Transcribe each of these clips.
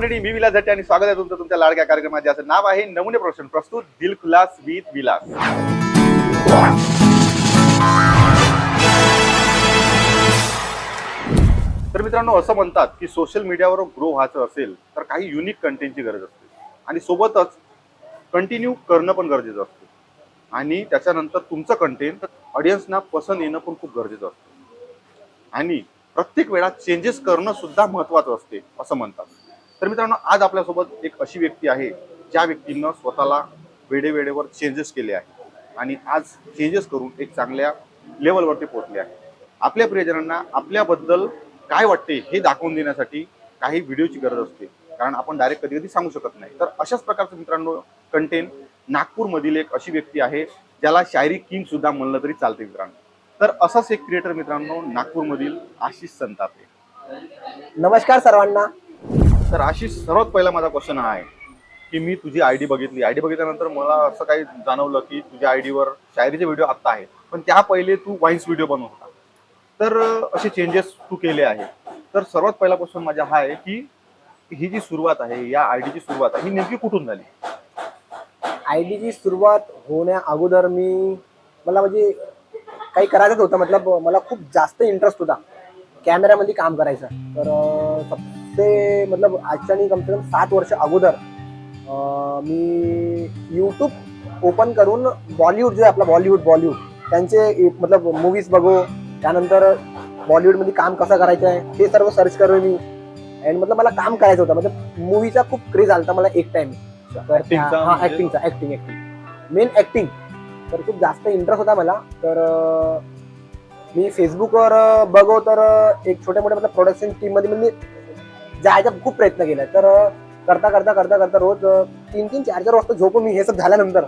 मराठी मी विलास आणि स्वागत आहे तुमचं तुमच्या लाडक्या कार्यक्रमात. ज्याचं नाव आहे नमुने प्रोडक्शन प्रस्तुत दिल खुलास विथ विलास. तर मित्रांनो असं म्हणतात की सोशल मीडियावर ग्रो व्हायचं असेल तर काही युनिक कंटेंटची गरज असते. आणि सोबतच कंटिन्यू करणं पण गरजेचं असतं. आणि त्याच्यानंतर तुमचं कंटेंट ऑडियन्सना पसंत येणं पण खूप गरजेचं असतं. आणि प्रत्येक वेळा चेंजेस करणं सुद्धा महत्वाचं असते असं म्हणतात. तर मित्रांनो आज आपल्यासोबत एक अशी व्यक्ती आहे ज्या व्यक्तीनं स्वतःला वेळेवेळेवर चेंजेस केले आहे आणि आज चेंजेस करून एक चांगल्या लेवलवरती पोहोचले आहे. आपल्या प्रियजनांना आपल्याबद्दल काय वाटते हे दाखवून देण्यासाठी काही व्हिडिओची गरज असते. कारण आपण डायरेक्ट कधी कधी सांगू शकत नाही. तर अशाच प्रकारचं मित्रांनो कंटेंट नागपूरमधील एक अशी व्यक्ती आहे ज्याला शायरी किंग सुद्धा म्हणलं तरी चालते मित्रांनो. तर असाच एक क्रिएटर मित्रांनो नागपूरमधील आशिष संतापे. नमस्कार सर्वांना. तर आशिष सर्वात पहिला माझा क्वेश्चन हा आहे की मी तुझी आय डी बघितली. आय डी बघितल्यानंतर मला असं काही जाणवलं की तुझ्या आय डीवर शायरीचे व्हिडिओ आत्ता आहेत. पण त्या पहिले तू वाईन्स व्हिडिओ बनवत होता. तर असे चेंजेस तू केले आहे तर सर्वात पहिला क्वेश्चन माझा हा आहे की ही जी सुरुवात आहे या आय डीची सुरुवात आहे ही नेमकी कुठून झाली? आय डीची सुरुवात होण्या अगोदर मी मला म्हणजे काही करायचंच होतं. मतलब मला खूप जास्त इंटरेस्ट होता. कॅमेऱ्यामध्ये काम करायचं. तर सबसे मतलब आजच्या आणि कमसे कम सात वर्ष अगोदर मी यूट्यूब ओपन करून बॉलिवूड जो आहे आपला बॉलिवूड बॉलिवूड त्यांचे मतलब मूवीज बघू त्यानंतर बॉलिवूडमध्ये काम कसं करायचं आहे ते सर्व सर्च करून मी अँड मतलब मला काम करायचं होतं. मतलब मूवीचा खूप क्रेज आला मला एक टाइम हा म्हणजे? ऍक्टिंगचा ऍक्टिंग ऍक्टिंग मेन ऍक्टिंग तर खूप जास्त इंटरेस्ट होता मला. तर मी फेसबुकवर बघो तर एक छोट्या मोठ्या मतलब प्रोडक्शन टीममध्ये म्हणजे जायचा खूप प्रयत्न केला तर करता करता करता करता रोज तीन तीन चार चार वाजता झोपून मी हे सब झाल्यानंतर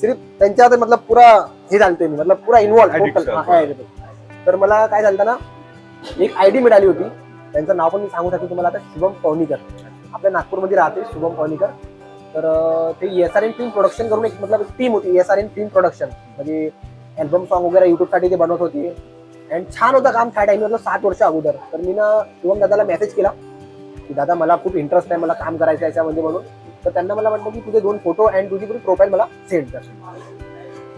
सिर्फ त्यांच्यात मतलब पुरा हे झालतोय मी मतलब पुरा इन्व्हॉल्व Addiction. तर मला काय झालं ना एक आयडी मिळाली होती. त्यांचं नाव पण मी सांगू शकतो तुम्हाला आता शुभम पवनीकर. आपल्या नागपूरमध्ये राहते शुभम पवनीकर. तर ते S R N film production करून एक मतलब टीम होती S R N film production म्हणजे अल्बम सॉन्ग वगैरे युट्यूबसाठी ते बनवत होते. अँड छान होतं काम त्या टाइम मतलब सात वर्ष अगोदर. तर मी ना शुभम दादाला मेसेज केला. की दादा मला खूप इंटरेस्ट आहे मला काम करायचं याच्यामध्ये म्हणून. तर त्यांना मला म्हटलं की तुझे दोन फोटो अँड तुझी पूर्ण प्रोफाईल मला सेंड कर.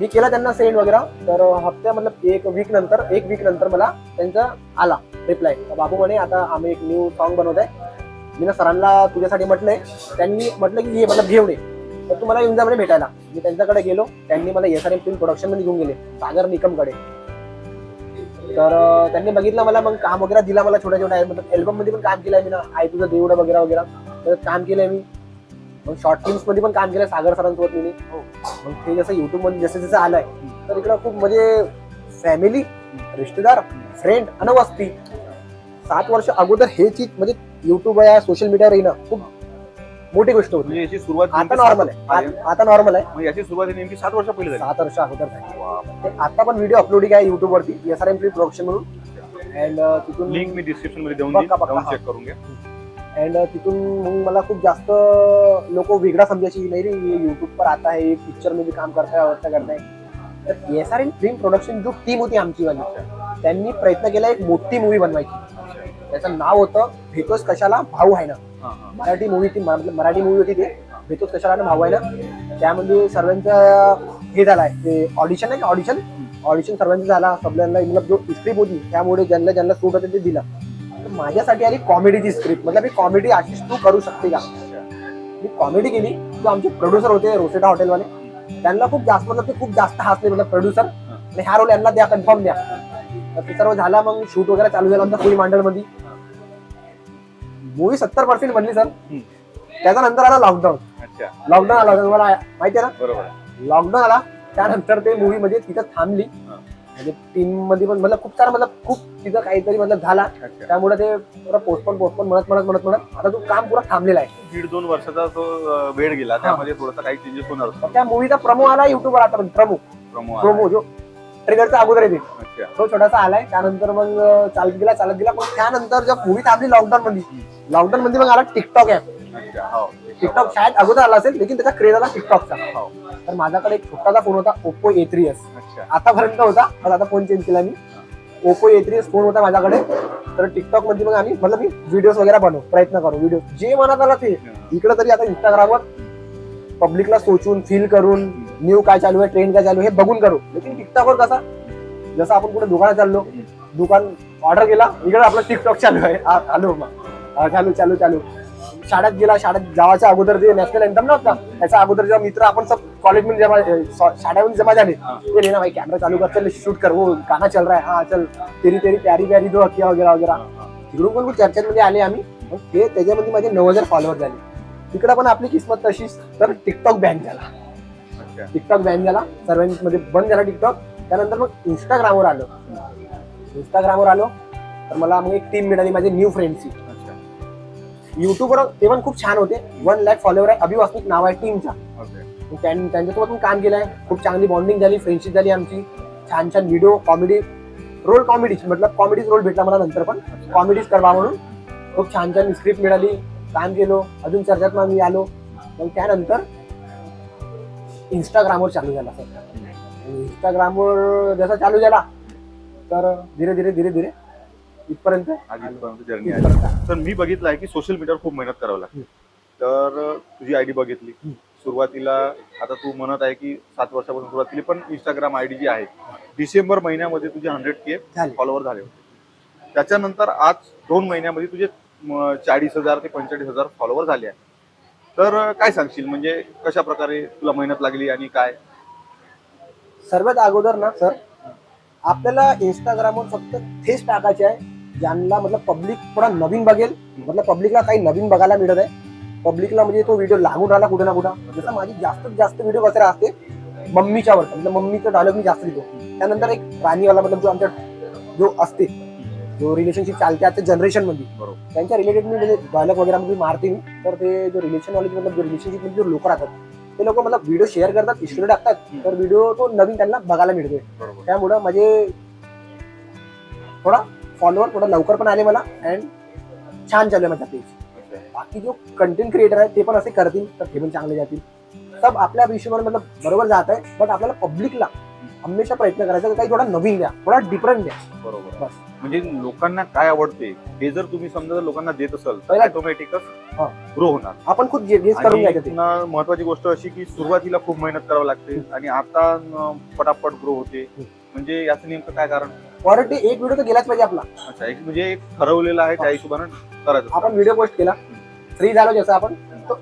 मी केला त्यांना सेंड वगैरे. तर हप्त्या मतलब एक वीक नंतर एक वीक नंतर मला त्यांचा आला रिप्लाय बाबू म्हणे आता आम्ही एक न्यू सॉन्ग बनवत आहे मी ना सरांना तुझ्यासाठी म्हटलंय. त्यांनी म्हटलं की हे मतलब घेऊन ये. तर तू मला येऊन जा म्हणे भेटायला. मी त्यांच्याकडे गेलो. त्यांनी मला एस आर एम फिल्म प्रोडक्शनमध्ये घेऊन गेले. सागर निकमकडे. तर त्यांनी बघितलं मला मग काम वगैरे दिला मला छोट्या छोट्या. मतलब अल्बममध्ये पण काम केलंय मी ना. आई तुझं देवडं वगैरे वगैरे. त्याच्यात काम केलंय मी. मग शॉर्ट फिल्म्समध्ये पण काम केलंय सागर सरांसोबत मी. मग ते जसं युट्यूबमध्ये जसं जसं आलंय तर इकडं खूप म्हणजे फॅमिली रिश्तेदार फ्रेंड आणि वस्ती. सात वर्ष अगोदर हे चीज म्हणजे युट्यूब या सोशल मीडियावर येणं खूप मोठी गोष्ट होती. म्हणजे याची सुरुवात आता नेमकी नॉर्मल सात- आहे. आ- आता नॉर्मल आहे. याची सुरुवात ही नेमकी सात वर्ष पहिले झाली. सात वर्ष अगोदर झाली. आता पण व्हिडिओ अपलोडिंग आहे युट्यूब वरती? एस आर एम प्रोडक्शन म्हणून. अँड तिथून लिंक मी डिस्क्रिप्शनमध्ये देऊन पक्का, देईन. पक्का, जाऊन हा. चेक करून घ्या. अँड तिथून मग मला खूप जास्त लोक वेगळा समजायची नाही रे. युट्यूब पर आता है पिक्चरमध्ये काम करताय अवस्था करताय. तर S R N film production जो टीम होती आमची वाली त्यांनी प्रयत्न केला एक मोठी मूवी बनवायची. त्याचं नाव होतं भेटोस कशाला भाऊ आहे ना. मराठी मूवी ती मराठी मूवी होती ते. भेटोस कशाला ना भाऊ आहे ना. त्यामध्ये सर्वांचं हे झालाय ते ऑडिशन आहे ऑडिशन ऑडिशन सर्वांचं झाला. सगळ्यांना मतलब जो स्क्रिप्ट होती त्यामुळे ज्यांना ज्यांना सूट होते ते दिलं. तर माझ्यासाठी आली कॉमेडीची स्क्रिप्ट मतलब मी कॉमेडी आशिष तू करू शकते का? मी कॉमेडी केली. जो आमचे प्रोड्युसर होते रोसेटा हॉटेलवाले त्यांना खूप जास्त मतलब ते खूप जास्त हसले मतलब प्रोड्युसर आणि ह्या रोल यांना द्या कन्फर्म द्या. ते सर्व झाला मग शूट वगैरे चालू झालं आमच्या फुल मांडळमध्ये मूवी सत्तर पर्सेंट बनली सर हम्म. त्याच्यानंतर आला लॉकडाऊन अच्छा. लॉकडाऊन आला तुम्हाला माहिती आहे बरोबर ना लॉकडाऊन आला त्यानंतर ते मूवी मध्ये तिथं थांबली. म्हणजे टीममध्ये पण मतलब खूप सारं मतलब खूप तिथं काहीतरी मतलब झाला. त्यामुळे ते पुरा पोस्टपोन पोस्टपोन म्हणत म्हणत म्हणत म्हणत आता तो काम पुरा थांबलेला आहे. दीड दोन वर्षाचा अं, वेळ गेला. त्यामध्ये थोडासा काही चेंजेस होणार त्या मूवीचा प्रमो आला युट्यूबवर आता प्रमो प्रोमो जो ट्रिगरचा अगोदर येते अच्छा. तो छोटासा आलाय त्यानंतर मग चालत गेला चालत गेला पण त्यानंतर जर मूवी थांबली लॉकडाऊन मध्ये. लॉकडाऊन मध्ये मग आला टिकटॉक ऍप अच्छा हो. टिकटॉक शायद अगोदर आला असेल लेकिन त्याचा क्रेज आला टिकटॉकचा हो. तर माझ्याकडे एक छोटासा फोन होता ओप्पो ए थ्री एस अच्छा. आतापर्यंत होता पण आता फोन चेंज केला मी. ओप्पो ए थ्री फोन होता माझ्याकडे. तर टिकटॉकमध्ये मग आम्ही मतलब मी व्हिडिओज वगैरे बनवू प्रयत्न करू व्हिडिओ जे मनात आला ते. इकडे तरी आता इंस्टाग्रामवर पब्लिकला सोचून फील करून न्यू काय चालू आहे ट्रेंड काय चालू आहे हे बघून करू. लेकिन टिकटॉकवर कसा जसं आपण कुठे दुकानात चाललो दुकान ऑर्डर केला इकडे आपला टिकटॉक चालू आहे. आलो मग चालू चालू चालू. शाळेत गेला शाळेत जावाच्या अगोदर जे नॅशनल एंथम नव्हता त्याच्या अगोदर जेव्हा मित्र आपण सब कॉलेजमध्ये जमा शाळेमध्ये जमा झाले ते लेना भाई कॅमेरा चालू कर चल शूट कर वो गाना चल रहा है हाँ चल तेरी तेरी प्यारी प्यारी दो अखिया वगैरे वगैरे तिकडून पण चर्चेमध्ये आले आम्ही ते त्याच्यामध्ये माझे नऊ हजार फॉलोअर झाले. तिकडे पण आपली किस्मत तशीच. तर टिकटॉक बॅन झाला. टिकटॉक बॅन झाला. सर्वांमध्ये बंद झाला टिकटॉक त्यानंतर मग इंस्टाग्रामवर आलो. इंस्टाग्रामवर आलो. तर मला मग एक टीम मिळाली माझे न्यू फ्रेंड्सची अच्छा. युट्यूबवर ते पण खूप छान होते. वन लॅक फॉलोअर आहे. अभि वासनिक नाव आहे टीमचा त्यांच्यासोबत पण काम केलंय. खूप चांगली बॉन्डिंग झाली. फ्रेंडशिप झाली आमची. छान छान व्हिडिओ कॉमेडी रोल कॉमेडी मतलब कॉमेडीज रोल भेटला मला नंतर पण. कॉमेडीज करवा म्हणून. खूप छान छान स्क्रिप्ट मिळाली. काम केलो अजून चर्चात मग मी आलो. मग त्यानंतर इंस्टाग्रामवर चालू झाला सर. इंस्टाग्रामवर जसा चालू झाला तर धीरे धीरे धीरे धीरे इथपर्यंत जर्नी आहे. इथपर्यंत तर मी बघितलं आहे की सोशल मीडियावर खूप मेहनत करावं लागते. तर तुझी आयडी बघितली. सुरुवातीला आता तू म्हणत आहे की सात वर्षापासून सुरुवात केली पण इंस्टाग्राम आयडी जी आहे डिसेंबर महिन्यामध्ये तुझे हंड्रेड के. फॉलोअर झाले होते. त्याच्यानंतर आज दोन महिन्यामध्ये तुझे चाळीस हजार ते पंचेचाळीस हजार फॉलोअर झाले आहे तर काय सांगशील? म्हणजे कशा प्रकारे तुला मेहनत लागली आणि काय? सर्वात अगोदर ना सर आपल्याला इंस्टाग्रामवर फक्त तेच टाकायचे आहे ज्यांना मतलब पब्लिक थोडा नवीन बघेल मतलब पब्लिकला काही नवीन बघायला मिळत आहे. पब्लिकला म्हणजे तो व्हिडिओ लागून राहिला कुठे ना कुठं. जसं माझी जास्तीत जास्त व्हिडिओ कसे असते मम्मीच्या वर म्हणजे मम्मीचा डायलॉग मी जास्त लिहितो. त्यानंतर एक राणीवाला मतलब जो आमच्या जो असते जो रिलेशनशिप चालते आजच्या जनरेशनमध्ये. बरोबर. त्यांच्या रिलेटेड मी म्हणजे डायलॉग वगैरे मध्ये मारते. मी तर ते जो रिलेशन वाले मतलब रिलेशनशिपमध्ये जो लोक राहतात ते लोक मला व्हिडिओ शेअर करतात स्टोरी टाकतात. तर व्हिडिओ तो नवीन त्यांना बघायला मिळतोय. बरोबर. त्यामुळं माझे थोडा फॉलोअर थोडा लवकर पण आले मला अँड छान चालू आहे माझा पेज. बाकी जो कंटेंट क्रिएटर आहे ते पण असे करतील तर ते पण चांगले जातील. सब आपल्या हिशोबाने मतलब बरोबर जात आहे बट आपल्याला पब्लिकला हमेशा प्रयत्न करायचा काही थोडा नवीन द्या थोडा डिफरंट द्या. बरोबर. बस. म्हणजे लोकांना काय आवडते हे जर तुम्ही समजा जर लोकांना देत असाल तर पहिला- ऑटोमॅटिकच हा. ग्रो होणार. आपण खुद गेस करून आणि घ्यायचं ते. पुन्हा महत्वाची गोष्ट अशी की सुरुवातीला खूप मेहनत करावी लागते आणि आता न, पटापट ग्रो होते. म्हणजे याचं नेमकं काय कारण? क्वालिटी एक व्हिडिओ तर गेलाच पाहिजे आपला. अच्छा एक म्हणजे एक ठरवलेलं आहे त्या हिशोबानं करायचं. आपण व्हिडिओ पोस्ट केला. फ्री झालो जसं आपण. तो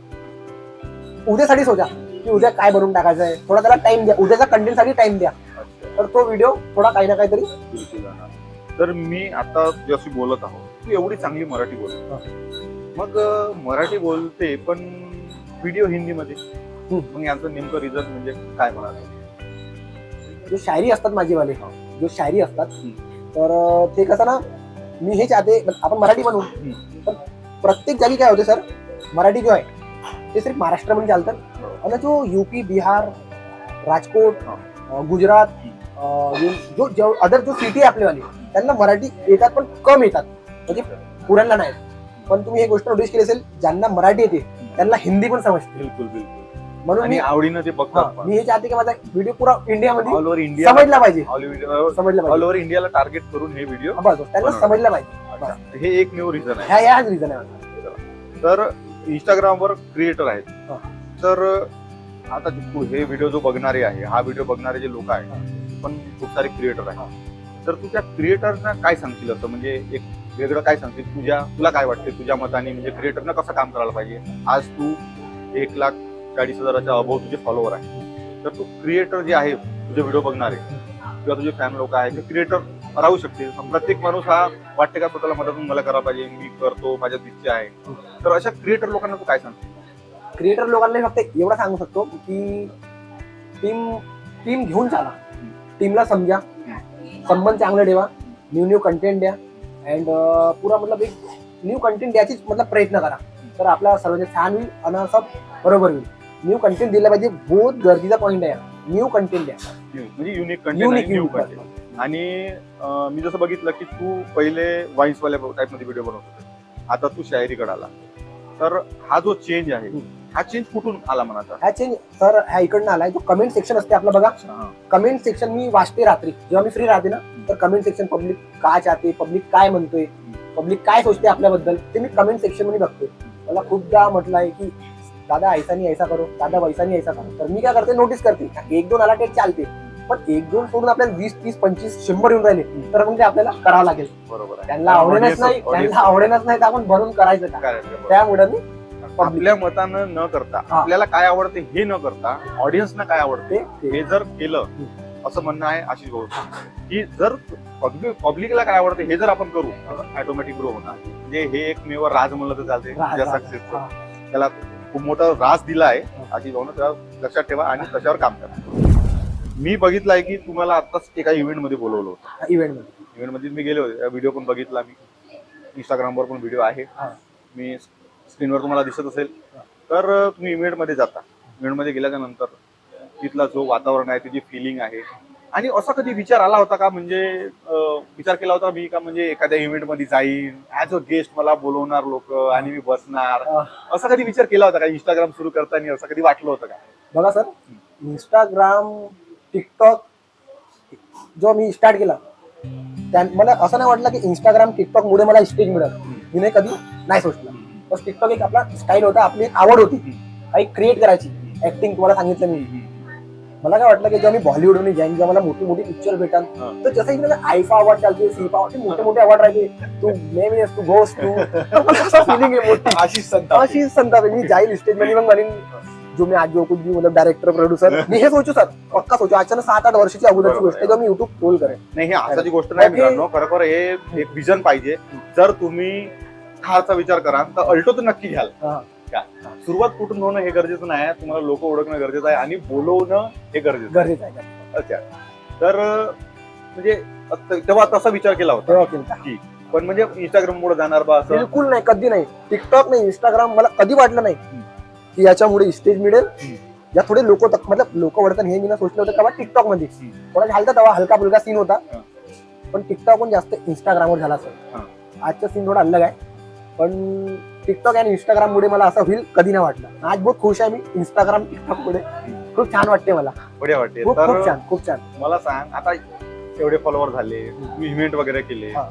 उद्यासाठीच होता की उद्या काय बनवून टाकायचं आहे थोडा त्याला टाइम द्या. उद्याच्या कंटेंटसाठी टाइम द्या. अच्छा, तर तो व्हिडिओ थोडा काही ना काहीतरी बिलकुल जाणार. तर मी आता जशी बोलत आहोत तू एवढी चांगली मराठी बोलतो मग मराठी बोलते पण व्हिडिओ हिंदीमध्ये. मग याचं नेमकं रिझन म्हणजे काय म्हणाल? जो शायरी असतात माझीवाले. जो शायरी असतात. तर ते कसं ना मी हे चाहते आपण मराठी बनवू पण प्रत्येक जागी काय होते सर? मराठी जो आहे ते सिर्फ महाराष्ट्रामध्ये चालतं बरोबर. आणि जो युपी बिहार राजकोट गुजरात जो- जो अदर जो सिटी आहे आपल्यावाली त्यांना मराठी येतात पण कम येतात. म्हणजे पुऱ्यांना नाही पण तुम्ही ही गोष्ट नोटीस केली असेल ज्यांना मराठी येते त्यांना हिंदी पण समजते. बिलकुल बिलकुल. म्हणून मी आवडीनं ते बघतात मी हे चाहते की माझा व्हिडिओ पुरा इंडियामध्ये ऑल ओव्हर इंडिया समजला पाहिजे. ऑल समजला ऑल ओव्हर इंडियाला टार्गेट करून हे व्हिडिओ बस. त्यांना. समजलं पाहिजे. हे एक न्यू रिझन आहे. ह्या ह्याच रिझन आहे. तर इंस्टाग्रामवर क्रिएटर आहेत. तर आता हे व्हिडिओ जो बघणारे आहे हा व्हिडिओ बघणारे जे लोक आहेत पण खूप सारे क्रिएटर आहेत. तर तू त्या क्रिएटरना काय सांगशील असं? म्हणजे एक वेगळं काय सांगशील? तुझ्या तुला काय वाटते तुझ्या मताने म्हणजे क्रिएटरनं कसं काम करायला पाहिजे? आज तू एक लाख चाळीस हजाराच्या अभाव तुझे फॉलोअर आहे. तर तू क्रिएटर जे आहे तुझे व्हिडिओ बघणारे किंवा तुझे फॅन लोक आहेत ते क्रिएटर राहू शकते प्रत्येक माणूस हा वाटते का स्वतःला मदत मला करायला पाहिजे मी करतो माझ्यात इच्छा आहे. तर अशा क्रिएटर लोकांना तू काय सांगतो क्रिएटर लोकांना फक्त एवढं सांगू शकतो की टीम टीम घेऊन चाला. टीमला समजा. संबंध चांगले ठेवा. न्यू न्यू कंटेंट द्या. अँड पुरा मतलब एक न्यू कंटेंट द्यायचीच मतलब प्रयत्न करा. तर आपला सर्वांचे छान होईल आणि बरोबर होईल. न्यू कंटेंट दिला पाहिजे बहुत गरजेचा पॉईंट आहे. न्यू कंटेंट द्या. म्हणजे unique content unique new content आणि मी जसं बघितलं की तू पहिले वाईन्स वाल्या टाईपमध्ये व्हिडिओ बनवत होते. आता तू शायरीकडे आला तर हा जो चेंज आहे. हा चेंज कुठून आला मनाचा? ह्या चेंज सर ह्या इकडनं आलाय. जो कमेंट सेक्शन असते आपलं बघा. हा. कमेंट सेक्शन मी वाचते रात्री. जेव्हा मी फ्री राहते ना तर कमेंट सेक्शन पब्लिक काय चाहते पब्लिक काय म्हणतोय पब्लिक काय सोचते आपल्याबद्दल ते मी कमेंट सेक्शनमध्ये बघते. मला खूपदा म्हटलं आहे की दादा ऐसा नाही ऐसा करो. दादा वैसा नाही ऐसा करो. तर मी काय करते नोटीस करते. एक दोन आला टेक चालते. पण एक दोन सोडून आपल्याला वीस तीस पंचवीस शंभर येऊन राहिले तर म्हणजे आपल्याला करावं लागेल. बरोबर त्यांना Audience- नाही त्यांना आवडेनच नाही तर आपण भरून करायचं. त्यामुळे मी आपल्या मतानं न करता. आपल्याला काय आवडते हे न करता ऑडियन्सना काय आवडते हे जर केलं असं म्हणणं आहे आशिष भाऊ. की जर पब्लिकला काय आवडते हे जर आपण करू ऑटोमॅटिक ग्रो होणार. म्हणजे हे एक मेवर राज म्हणलं तर चालते. सक्सेसचं. त्याला खूप मोठा रास दिला आहे आशिष भाऊनं त्याला लक्षात ठेवा आणि त्याच्यावर काम करा. मी बघितलं आहे की तुम्हाला आताच एका इव्हेंटमध्ये बोलवलं होतं. इव्हेंटमध्ये इव्हेंटमध्ये मी गेले होते व्हिडिओ पण बघितला मी. इंस्टाग्रामवर पण व्हिडिओ आहे. मी स्क्रीनवर तुम्हाला दिसत असेल. तर तुम्ही इव्हेंटमध्ये जाता. इव्हेंटमध्ये गेल्याच्यानंतर तिथला जो वातावरण आहे तिची फिलिंग आहे. आणि असा कधी विचार आला होता का? म्हणजे विचार केला होता मी का म्हणजे एखाद्या इव्हेंटमध्ये जाईन ऍज अ गेस्ट मला बोलवणार लोक आणि मी बसणार. असा कधी विचार केला होता का? इंस्टाग्राम सुरू करताना असं कधी वाटलं होतं का? बघा सर इंस्टाग्राम टिकटॉक जो मी स्टार्ट केला त्या मला असं नाही वाटलं की इंस्टाग्राम टिकटॉक मुळे मला स्टेज मिळेल मी नाही कधी नाही सोचलं. पण टिकटॉक एक आपला स्टाईल होता आपली एक आवड होती काही क्रिएट करायची. ऍक्टिंग तुम्हाला सांगितलं मी. मला काय वाटलं की जेव्हा मी बॉलिवूडमध्ये जाईन जेव्हा मला मोठी मोठी पिक्चर भेटन हा. तर जसं इकडे आयफा अवॉर्ड चालते सीफा अवॉर्ड मोठे मोठे अवॉर्ड राहते तू नेहमी तू गोस तू. फिलिंग आहे मोठी. आशिष संताप. आहे. मी जाईल स्टेजमध्ये मग म्हणेन जो मी आज भी मतलब डायरेक्टर प्रोड्युसर मी हे सोचू सर. पक्का सोचू. अचानक सात आठ वर्षाची अगोदरची गोष्ट आहे. मी युट्यूब ट्रोल करेन. नाही हे असाची गोष्ट नाही. मित्रांनो. खरोखर हे एक विजन पाहिजे. जर तुम्ही कारचा विचार कराल तर अल्टो तर नक्की घ्याल. का? सुरुवात कुठून होणं हे गरजेचं नाही तुम्हाला लोक ओळखणं गरजेचं आहे आणि बोलवणं हे गरजेचं गरजेचं आहे. अच्छा तर म्हणजे तेव्हा तसा विचार केला होता केलं पण म्हणजे इंस्टाग्राम मुळे जाणार बा असं बिलकुल नाही कधी नाही टिकटॉक नाही इंस्टाग्राम मला कधी वाटलं नाही. की याच्यामुळे स्टेज मिळेल. या थोडे लोक मतलब लोक वळतात हे मी ना सोचलं होतं का टिकटॉकमध्ये. थोडा झालता तेव्हा हलका फुलका सीन होता. पण टिकटॉक पण जास्त इंस्टाग्रामवर झाला सर. आजचा सीन थोडा अलग आहे पण टिकटॉक आणि इंस्टाग्राम मुळे मला असं होईल कधी नाही वाटलं. आज बहुत खुश आहे मी. इंस्टाग्राम टिकटॉक मुळे. खूप छान वाटते मला. बढिया वाटते खूप तर छान खूप छान. मला सांग आता एवढे फॉलोअर झाले इव्हेंट वगैरे केले. हा.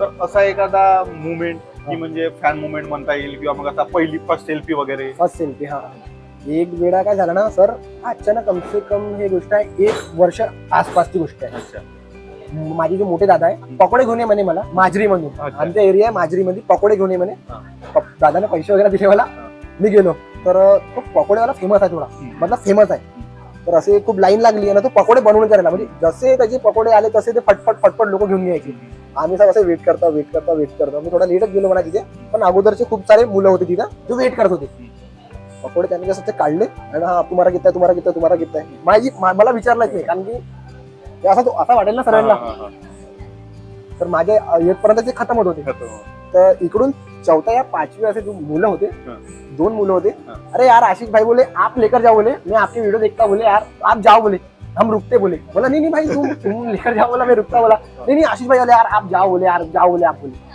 तर असा एखादा मुवमेंट की हा. म्हणजे फॅन मुवमेंट म्हणता येईल किंवा मग असा पहिली फर्स्ट सेल्फी वगैरे? फर्स्ट सेल्फी हा. एक वेळा काय झालं ना सर अचानक कम से कम हे गोष्ट आहे एक वर्ष आसपासची गोष्ट आहे. अच्छा. माझे जे मोठे दादा आहे पकोडे घेऊन ये म्हणे मला माजरी मधून अच्छा. आमचा एरिया आहे माजरी मध्ये पकोडे घेऊन ये म्हणे. हा. दादाने पैसे वगैरे दिले मला. मी गेलो. तर तो पकोडेवाला फेमस आहे थोडा. हम्म. मतलब फेमस आहे. तर असे खूप लाईन लागली आणि तो पकोडे बनवून करायला. म्हणजे जसे त्याचे पकोडे आले तसे ते फटफट फटफट लोक घेऊन घ्यायचे आम्ही सब असे वेट करता वेट करता वेट करता. मी थोडा लेटच गेलो म्हणा तिथे. पण अगोदरचे खूप सारे मुलं होते तिथं जो वेट करत होते. पकोडे त्यांनी कसं ते काढले. आणि हा तुम्हाला घेताय तुम्हाला घेताय तुम्हाला घेताय माझी मा- मला विचारलंच नाही. कारण की ते असं तो- असं वाटेल ना सरांना? तर माझे अ, येतपर्यंत ते खतम होत होते हा. तर इकडून चौथा या पाचवी असे जो मुलं होते. दोन मुलं होते. अरे यार आशीष भाई बोले आप लेकर जाओ बोले मैं आपके वीडियो देखता बोले यार आप जाओ बोले हम रुकते बोले. बोला नहीं नहीं भाई तुम तुम लेकर जाओ बोला मैं रुकता बोला. नहीं नहीं आशीष भाई बोले यार आप जाओ बोले यार जाओ बोले आप बोले.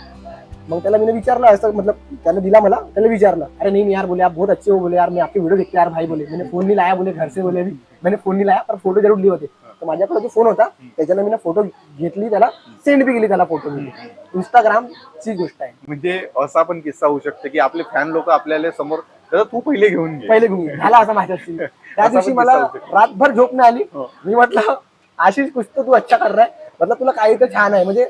मग त्याला मी विचारलं असं मतलब त्याने दिला मला त्याला विचारलं अरे नहीं यार बोले आप बहुत अच्छे हो बोले यार मैं आपके वीडियो देखते यार भाई बोले मैंने फोन नहीं लाया बोले घर से बोले अभी मैंने फोन नहीं लाया पर फोटो जरूर लिए होते. तर माझ्याकडे जो फोन होता त्याच्यानं मी फोटो घेतली त्याला सेंड बी केली त्याला फोटो मी इंस्टाग्रामची गोष्ट आहे. म्हणजे असा पण किस्सा होऊ शकतो की आपले फॅन लोक आपल्याला समोर तू पहिले घेऊन पहिले घेऊन. झाला असं माझ्याशी त्या असा दिवशी पण मला. रातभर झोप नाही आली. हो. मी म्हटलं आशिष कुछ तो तू अच्छा कर रहा है. मतलब तुला काही तर छान आहे. म्हणजे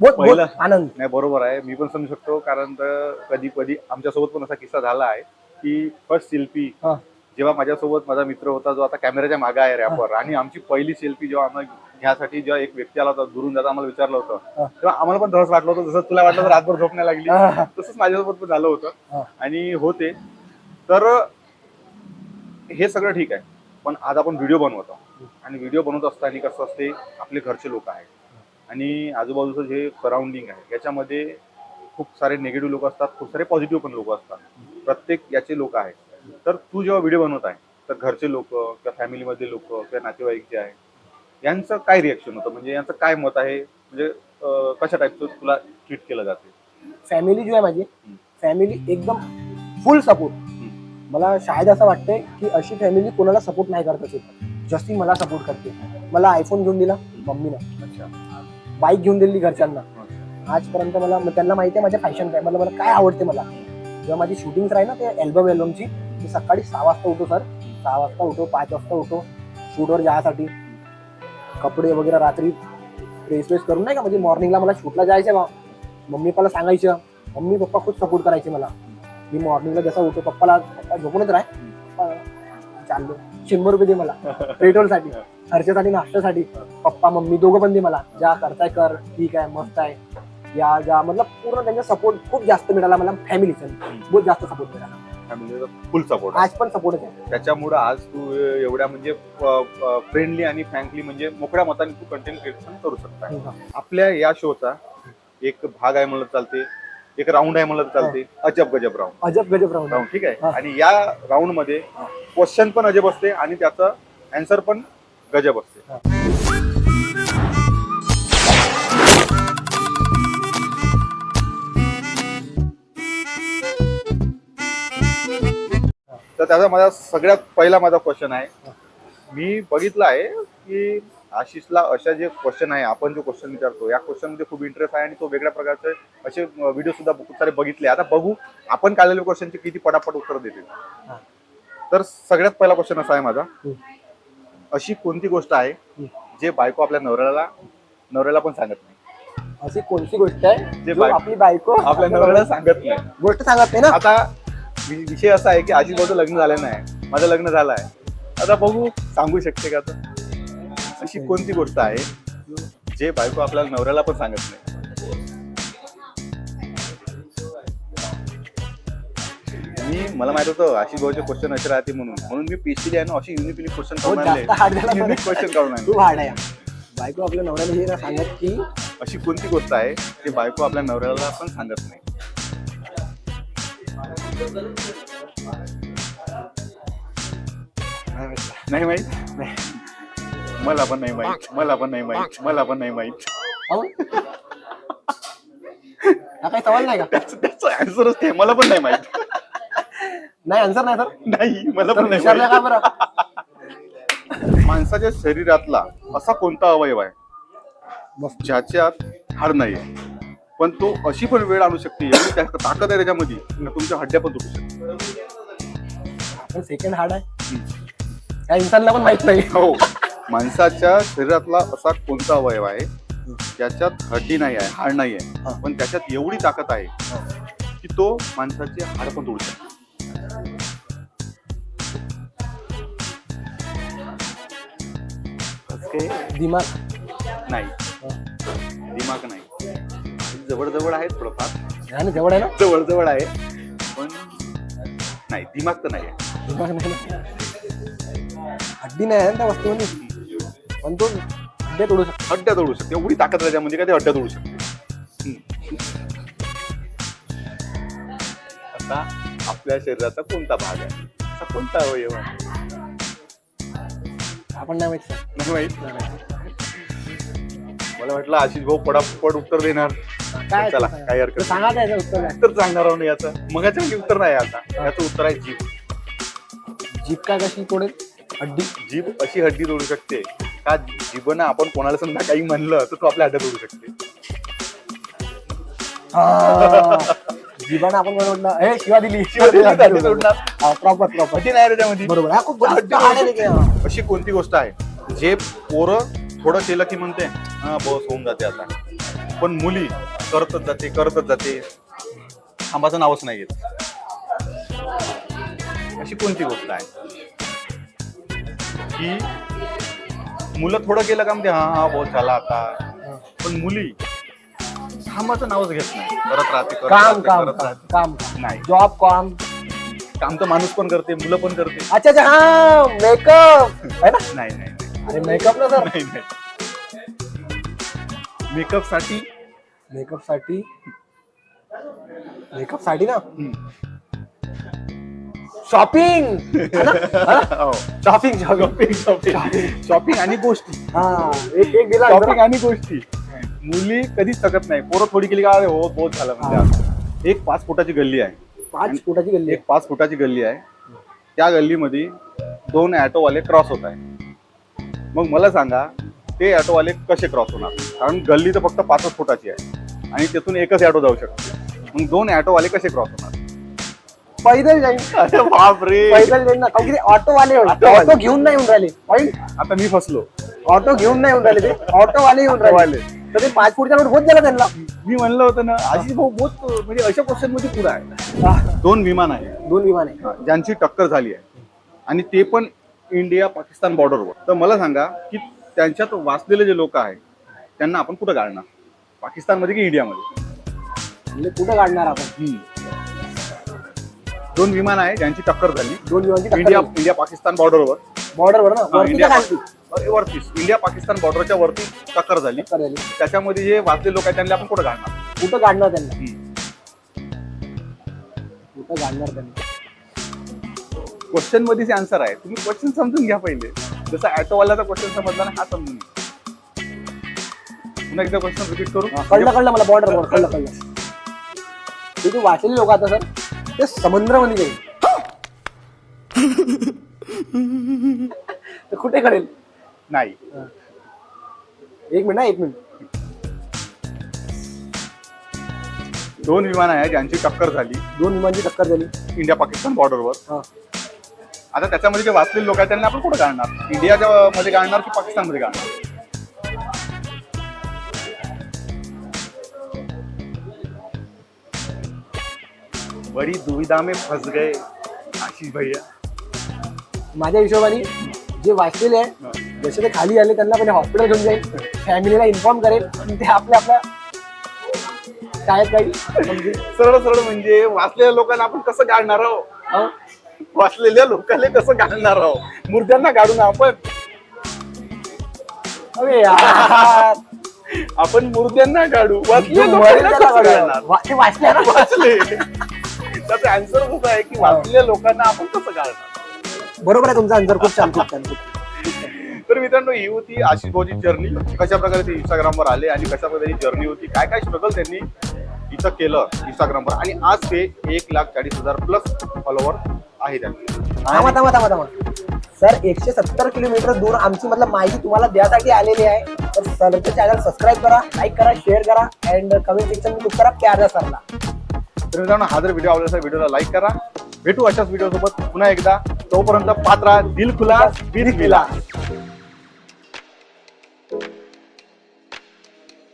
पहिलं- आनंद. नाही बरोबर आहे. मी पण समजू शकतो कारण तर कधी कधी आमच्यासोबत पण असा किस्सा झाला आहे की फर्स्ट सेल्फी हा. जेव्हा माझ्यासोबत माझा मित्र होता जो आता कॅमेऱ्याच्या मागे आहे रॅपर आणि आमची पहिली सेल्फी जेव्हा आम्हाला घ्यासाठी जेव्हा एक व्यक्ती आला होता दुरून जाता आम्हाला विचारलं होतं. तेव्हा आम्हाला पण तसंच वाटलं होतं जसं तुला वाटलं होतं रातभर झोप नाही लागली. हा. तसंच माझ्यासोबत पण झालं हा. होतं आणि होते. तर हे सगळं ठीक आहे. पण आज आपण व्हिडिओ बनवतो आणि व्हिडिओ बनवत असताना कसं असते आपले घरचे लोक आहेत. आणि आजूबाजूचं जे सराउंडिंग आहे याच्यामध्ये खूप सारे निगेटिव्ह लोक असतात खूप सारे पॉझिटिव्ह पण लोक असतात. प्रत्येक याचे लोक आहेत. तर तू जेव्हा व्हिडिओ बनवत आहे तर घरचे लोक किंवा फॅमिलीमधले लोक किंवा नातेवाईक जे आहे यांचं काय रिॲक्शन होतं? म्हणजे यांचं काय मत आहे? म्हणजे कशा टाईपचं तुला ट्रीट केलं जाते? फॅमिली जो आहे माझी फॅमिली एकदम फुल सपोर्ट मला शाळेत असं वाटतंय की अशी फॅमिली कोणाला सपोर्ट नाही करत असेल. जशी मला सपोर्ट करते. मला आयफोन घेऊन दिला मम्मीनं. अच्छा. बाईक घेऊन दिली घरच्यांना. आजपर्यंत मला मग त्यांना माहिती आहे माझ्या फॅशन काय मला मला काय आवडते मला. जेव्हा माझी शूटिंग राहील ना ते अल्बम अल्बमची मी सकाळी सहा वाजता उठो सर सहा वाजता उठो पाच वाजता उठो शूटवर जायसाठी कपडे वगैरे रात्री प्रेस वेस करून नाही का म्हणजे मॉर्निंगला मला शूटला जायचं बा. मम्मी पप्पाला सांगायचं. मम्मी पप्पा खूप सपोर्ट करायचे मला. मी मॉर्निंगला जसा उठो पप्पाला पप्पा झोपूनच राह पप्पा चाललो. शंभर रुपये दे मला. पेट्रोलसाठी खर्चासाठी नाश्त्यासाठी. पप्पा मम्मी दोघं पण दे मला. ज्या करताय कर ठीक आहे मस्त आहे. या ज्या मतलब पूर्ण त्यांचा सपोर्ट खूप जास्त मिळाला मला फॅमिलीचा बहुत जास्त सपोर्ट मिळाला. फुल सपोर्ट आज पण सपोर्टच आहे. त्याच्यामुळं आज तू एवढ्या म्हणजे फ्रेंडली आणि फ्रँकली म्हणजे मोकळ्या मताने तू कंटेंट क्रिएशन करू शकता. आपल्या या शोचा एक भाग आहे म्हणलं चालते एक राऊंड आहे म्हणलं चालते. अजब गजब राऊंड अजब गजब राहून राऊंड ठीक आहे. आणि या राऊंडमध्ये क्वेश्चन पण अजब असते आणि त्याचं अँसर पण गजब असते. तर त्याचा माझा सगळ्यात पहिला माझा क्वेश्चन आहे. मी बघितलं आहे की आशिषला अशा जे क्वेश्चन आहे आपण जो क्वेश्चन विचारतो या क्वेश्चनमध्ये खूप इंटरेस्ट आहे आणि तो वेगळ्या प्रकारचे असे व्हिडिओ सुद्धा खूप सारे बघितले. आता बघू आपण काढलेल्या क्वेश्चनचे किती पटापट उत्तर देतील. हा. तर सगळ्यात पहिला क्वेश्चन असा आहे माझा. अशी कोणती गोष्ट आहे. जे बायको आपल्या नवऱ्याला नवऱ्याला पण सांगत नाही? अशी कोणती गोष्ट आहे जे आपली बायको आपल्या नवऱ्याला सांगत नाही? गोष्ट सांगत नाही ना? आता विषय असा आहे की आजी भाऊचं लग्न झालं नाही. माझं लग्न झालं आहे आता बघू सांगू शकते का तर अशी कोणती गोष्ट आहे जे बायको आपल्याला नवऱ्याला पण सांगत नाही? मी मला माहीत होतं आशिष भाऊचे क्वेश्चन असे राहते म्हणून. म्हणून मी पीसीली आहे ना अशी युनिक युनिक क्वेश्चन काढून आणले. युनिक. क्वेश्चन काढून आणले. तू हाड आहे. बायको आपल्या नवऱ्याला हे ना सांगत की अशी कोणती गोष्ट आहे जी बायको आपल्या नवऱ्याला पण सांगत नाही? नाही माहीत. नाही. मला पण नाही माहीत. मला पण नाही माहीत. मला पण नाही माहीत. अहो. हा काही सवाल नाही का? त्याचं त्याचं आन्सरच ते मला पण नाही माहीत. नाही आन्सर नाही सर नाही मला तर पण नाही विचारलं का माहीत. बरं? माणसाच्या शरीरातला असा कोणता अवयव आहे? मस्त. ज्याच्यात हाड नाहीये पण तो अशी पण वेळ आणू शकते एवढी त्या- ताकद आहे त्याच्यामध्ये का तुमच्या हड्ड्या पण तुटू शकते. आपण सेकंड हार्ड आहे. त्या इन्सानला पण माहीत नाही. हो. माणसाच्या शरीरातला असा कोणता अवयव आहे ज्याच्यात हड्डी नाही आहे हाड नाही आहे. पण त्याच्यात एवढी ताकद आहे की तो माणसाचे हाड पण तोडू शकतो. दिमाग? नाही. दिमाग नाही. जवळ जवळ आहे थोडंफार आणि जवळ आहे ना? जवळ जवळ आहे पण नाही दिमाग तर नाही आहे. दिमाग नाही. ना हड्डी नाही आहे ना त्या वस्तूमध्ये? पण तो हड्ड्या तोडू शकतो हड्ड्या तोडू शकते. एवढी ताकद आहे त्याच्यामध्ये का ते हड्ड्या तोडू शकते. आता आपल्या शरीराचा कोणता भाग आहे? असा कोणता अवयव आहे? आपण नाही माहीत sir. नाही माहीत? नाही. मला वाटलं आशिष भाऊ पडापड उत्तर देणार. काय चला सांगा. काही हरकत सांगा त्याचं उत्तर काय? उत्तर सांगणार आहोत याचं. मगाच्या वेळी उत्तर नाही आता. याचं उत्तर आहे जीभ. जीप काय कशी तोडेल? हड्डी जीभ अशी हड्डी तोडू शकते. का जीभनं आपण कोणाला समजा काही म्हणलं तर तो आपल्या हड्ड्या तोडू शकते. जीवानं आपण म्हटलं हे शिवा दिली. Proper proper. नाही बरोबर. हा खूप. अशी कोणती गोष्ट आहे जे पोरं थोडं केलं की म्हणते हा बस होऊन जाते आता. पण मुली करतच जाते करतच जाते. थांबाचं नावच नाही येत अशी कोणती गोष्ट आहे की मुलं थोडं केलं का म्हणते हा हा बोल झाला आता. पण मुली थांबाचं नावच घेत नाही. करत राहते करत काम राहते, काम करत राहते. काम नाही. जॉब काम काम तर माणूस पण करते मुलं पण करते. अच्छा अच्छा हा मेकअप है ना? नाही नाही नाही. अरे मेकअप ना सर. नाही नाही. मेकअपसाठी मेकअपसाठी. मेकअपसाठी ना. Shopping shopping shopping shopping shopping आणि गोष्टी. हा एक एक दिला शॉपिंग आणि गोष्टी. मुली कधीच थकत नाही. पोरं थोडी केली का अरे हो बहुत झालं म्हणजे. एक पाच फुटाची गल्ली आहे. पाच फुटाची गल्ली एक पाच फुटाची गल्ली आहे. त्या गल्लीमध्ये दोन ॲटोवाले क्रॉस होत आहे मग मला सांगा ते ॲटोवाले कसे क्रॉस होणार? कारण गल्ली तर फक्त पाचच फुटाची आहे. आणि तिथून एकच ॲटो जाऊ शकते. मग दोन ॲटोवाले कसे क्रॉस होणार? पैदल अरे बापरे. पैदल जाईल ना. कारण की ते ऑटोवाले ऑटोवाले. ऑटो घेऊन नाही येऊन राहिले. पॉईंट आता मी फसलो. ऑटो घेऊन नाही येऊन राहिले ते. ऑटोवाले येऊन राहिले. ऑटोवाले. तर ते पाच फुटच्या नोट होत गेला त्यांना. मी म्हणलं होतं ना आशिष भाऊ बहुत म्हणजे अशा क्वेश्चनमध्ये पुढे आहे. दोन विमान आहे. दोन विमान आहे. ज्यांची टक्कर झाली आहे. आणि ते पण इंडिया पाकिस्तान बॉर्डरवर तर मला सांगा की त्यांच्यात वाचलेले जे लोक आहेत त्यांना आपण कुठं गाळणार पाकिस्तानमध्ये की इंडियामध्ये? म्हणजे कुठं काढणार आपण? हम्म. दोन विमान आहे ज्यांची टक्कर झाली. दोन विमानची इंडिया इंडिया पाकिस्तान बॉर्डरवर. बॉर्डरवर ना? हा, वरती इंडिया का खालती? वरतीच इंडिया पाकिस्तान बॉर्डरच्या वरती टक्कर झाली. टक्कर झाली. त्याच्यामध्ये जे वाचले लोक आहेत त्यांना आपण कुठं गाळणार कुठं काढणार त्यांना. कुठं काढणार त्यांना? क्वेश्चन मध्येच आन्सर आहे. तुम्ही क्वेश्चन समजून घ्या पहिले. जसं ॲटोवाल्याचा क्वेश्चन समजला ना हा समजून घ्या. पुन्हा एकदा क्वेश्चन रिपीट करू. कळलं कळलं मला बॉर्डर कळलं कळलं. ते जे वाचलेले लोक आता सर ते समुद्रामध्ये जाईल. ते कुठे कळेल? नाही. एक मिनिट हा, एक मिनिट. दोन विमान आहे ज्यांची टक्कर झाली. दोन विमानची टक्कर झाली. इंडिया पाकिस्तान बॉर्डरवर हा. आता त्याच्यामध्ये जे वाचलेले लोक आहेत त्यांना आपण कुठं गाळणार? इंडियाच्या मध्ये गाळणार की पाकिस्तानमध्ये गाळणार? बड़ी दुविधा में फंस गए आशीष भैया. माझ्या हिशोबाने जे वाचलेले आहे जसे ते खाली आले त्यांना पहिले हॉस्पिटल घेऊन जाईल फॅमिलीला इन्फॉर्म करेल ते आपल्या आपल्या शाळेत काही समजेल. सरळ सरळ म्हणजे वाचलेल्या लोकांना आपण कसं गाळणार आहोत? वाचलेल्या लोकांना कसं गाळणार आहोत? मूर्त्यांना गाडू ना आपण. अरे. आपण मूर्त्यांना काढू वाचले वाचले. त्याचा आन्सर होत आहे की वाचलेल्या लोकांना आपण कसं बरोबर आहे तुमचा आन्सर खूप छान खूप छान तर मित्रांनो ही होती आशिष भाऊची जर्नी कशा प्रकारे ते इंस्टाग्रामवर आले आणि कशा प्रकारे जर्नी होती? काय काय स्ट्रगल त्यांनी इथं केलं इंस्टाग्रामवर आणि आज ते एक लाख चाळीस हजार प्लस फॉलोवर आहे त्यांचे. थांबा सर एकशे सत्तर किलोमीटर दूर आमची मतलब माहिती तुम्हाला द्यासाठी आलेली आहे. तर सरचं चॅनल सबस्क्राईब करा लाईक करा शेअर करा अँड कमेंट सेक्शन खूप करा प्यार सरला तर मित्रांनो हा जर व्हिडिओ आवडला व्हिडिओला लाईक करा. भेटू अशाच व्हिडिओ सोबत पुन्हा एकदा. तोपर्यंत पात्रा दिल खुला बीज